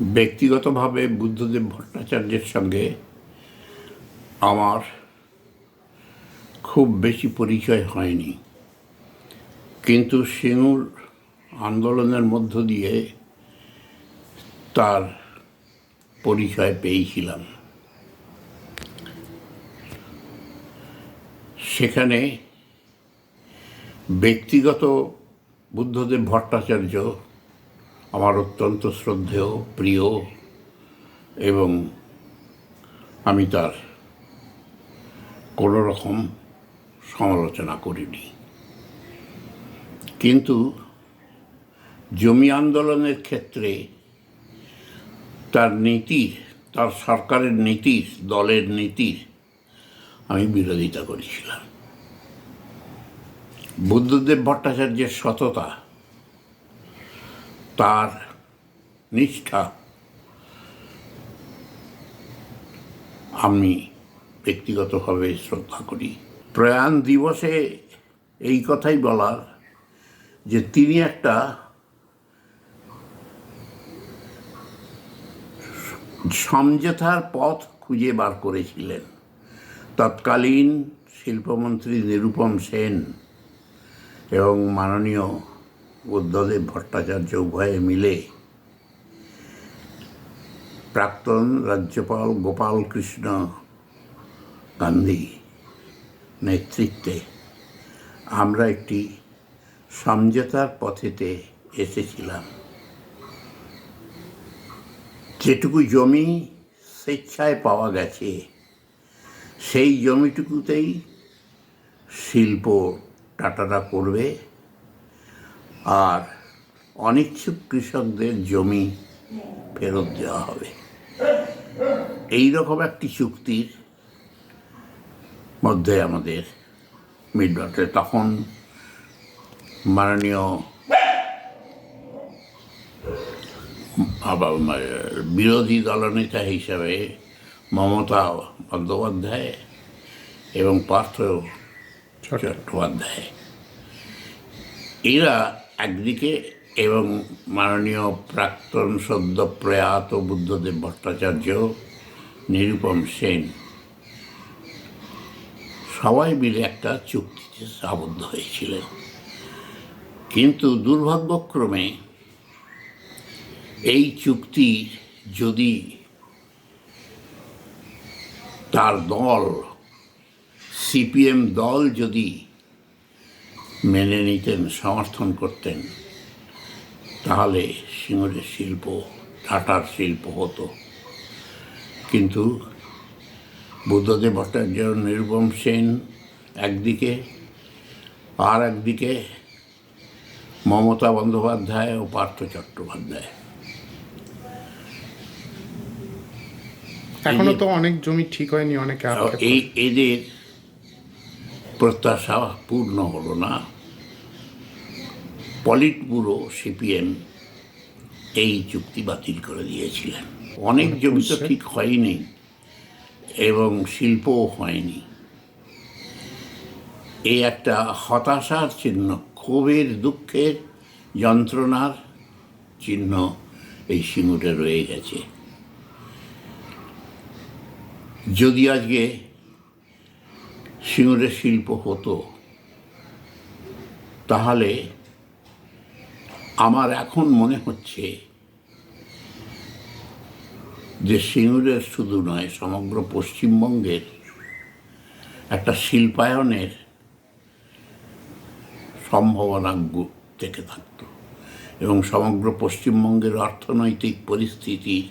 ব্যক্তিগতভাবে বুদ্ধদেব ভট্টাচার্যের সঙ্গে আমার খুব বেশি পরিচয় হয়নি। কিন্তু সিঙ্গুর আন্দোলনের মধ্য দিয়ে তার পরিচয় পেয়েছিলাম। সেখানে ব্যক্তিগত বুদ্ধদেব ভট্টাচার্য আমার অত্যন্ত শ্রদ্ধেয়, প্রিয় এবং আমি তার কোনো রকম সমালোচনা করিনি। কিন্তু জমি আন্দোলনের ক্ষেত্রে তার নীতির তার সরকারের নীতির দলের নীতির আমি বিরোধিতা করেছিলাম। বুদ্ধদেব ভট্টাচার্যের সততা তার নিষ্ঠা আমি ব্যক্তিগতভাবে শ্রদ্ধা করি। প্রয়াণ দিবসে এই কথাই বলার যে তিনি একটা সমঝোতার পথ খুঁজে বার করেছিলেন। তৎকালীন শিল্পমন্ত্রী নিরুপম সেন এবং মাননীয় বুদ্ধদেব ভট্টাচার্য উভয়ে মিলে প্রাক্তন রাজ্যপাল গোপাল কৃষ্ণ গান্ধী নেতৃত্বে আমরা একটি সমঝোতার পথেতে এসেছিলাম। যেটুকু জমি স্বেচ্ছায় পাওয়া গেছে, সেই জমিটুকুতেই শিল্প টাটাটা করবে। আর অনিচ্ছুক কৃষকদের জমি ফেরত দেওয়া হবে। এই রকম একটি চুক্তির মধ্যে আমাদের মিটবাটে তখন মাননীয় বিরোধী দলনেতা হিসাবে মমতা বন্দ্যোপাধ্যায় এবং পার্থ চট্টোপাধ্যায়। এরা একদিকে এবং মাননীয় প্রাক্তন সদ্য প্রয়াত বুদ্ধদেব ভট্টাচার্য, নিরুপম সেন, সবাই মিলে একটা চুক্তিতে আবদ্ধ হয়েছিলেন। কিন্তু দুর্ভাগ্যক্রমে এই চুক্তি যদি তার দল, সিপিএম দল যদি মেনে নিতেন সমর্থন করতেন তাহলে সিঙ্গুরের শিল্প টাটার শিল্প হতো। কিন্তু বুদ্ধদেব ভট্টাচার্য নিরুপম সেন একদিকে আর একদিকে মমতা বন্দ্যোপাধ্যায় ও পার্থ চট্টোপাধ্যায়। এখনও তো অনেক জমি ঠিক হয়নি অনেকে এই এদের প্রত্যাশা পূর্ণ হলো না। পলিট ব্যুরো সিপিএম এই চুক্তি বাতিল করে দিয়েছিলেন। অনেক জমি তো ঠিক হয়নি এবং শিল্পও হয়নি। এই একটা হতাশার চিহ্ন ক্ষোভের দুঃখের যন্ত্রণার চিহ্ন এই সিঙ্গুরে রয়ে গেছে। যদি আজকে সিঙ্গুরের শিল্প হতো তাহলে আমার এখন মনে হচ্ছে যে সিঙ্গুরের শুধু নয়, সমগ্র পশ্চিমবঙ্গের একটা শিল্পায়নের সম্ভাবনা থেকে থাকত এবং সমগ্র পশ্চিমবঙ্গের অর্থনৈতিক পরিস্থিতি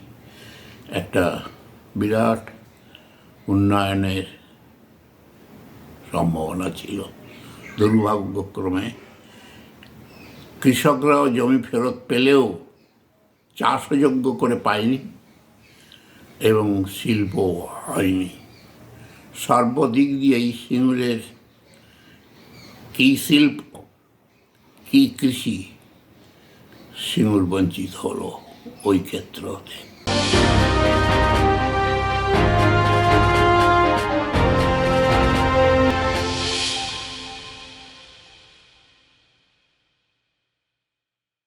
একটা বিরাট উন্নয়নের সম্ভাবনা ছিল। দুর্ভাগ্যক্রমে কৃষকরাও জমি ফেরত পেলেও চাষযোগ্য করে পায়নি এবং শিল্প হয়নি। সর্বদিক দিয়েই সিঙ্গুরের কী শিল্প, কী কৃষি সিঙ্গুর বঞ্চিত হলো ওই ক্ষেত্রতে।